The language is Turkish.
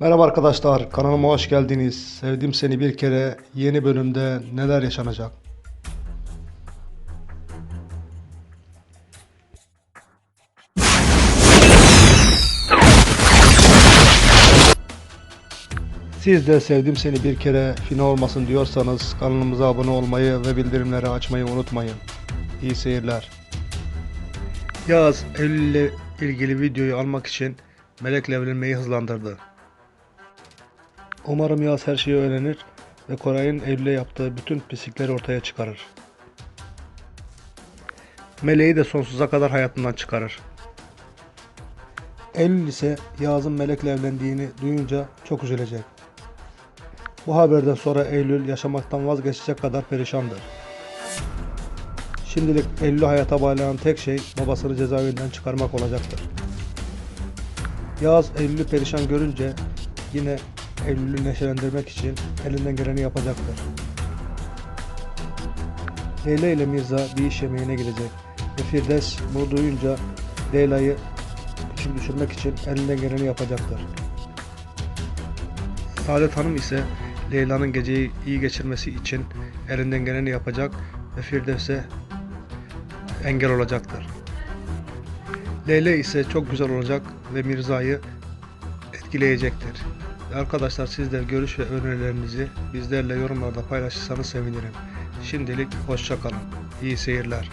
Merhaba arkadaşlar, kanalıma hoş geldiniz. Sevdim seni bir kere yeni bölümde neler yaşanacak? Siz de sevdim seni bir kere final olmasın diyorsanız kanalımıza abone olmayı ve bildirimleri açmayı unutmayın. İyi seyirler. Yaz Eylül ile ilgili videoyu almak için Melek'le evlenmeyi hızlandırdı. Umarım Yaz her şeyi öğrenir ve Koray'ın Eylül'e yaptığı bütün pislikleri ortaya çıkarır. Meleği de sonsuza kadar hayatından çıkarır. Eylül ise Yağız'ın Melek'le evlendiğini duyunca çok üzülecek. Bu haberden sonra Eylül yaşamaktan vazgeçecek kadar perişandır. Şimdilik Eylül'ü hayata bağlayan tek şey babasını cezaevinden çıkarmak olacaktır. Yağız Eylül'ü perişan görünce yine Eylül'ü neşelendirmek için elinden geleni yapacaktır. Leyla ile Mirza bir iş yemeğine gidecek ve Firdevs bunu duyunca Leyla'yı küçük düşürmek için elinden geleni yapacaktır. Saadet Hanım ise Leyla'nın geceyi iyi geçirmesi için elinden geleni yapacak ve Firdevs'e engel olacaktır. Leyla ise çok güzel olacak ve Mirza'yı etkileyecektir. Arkadaşlar sizler görüş ve önerilerinizi bizlerle yorumlarda paylaşırsanız sevinirim. Şimdilik hoşça kalın. İyi seyirler.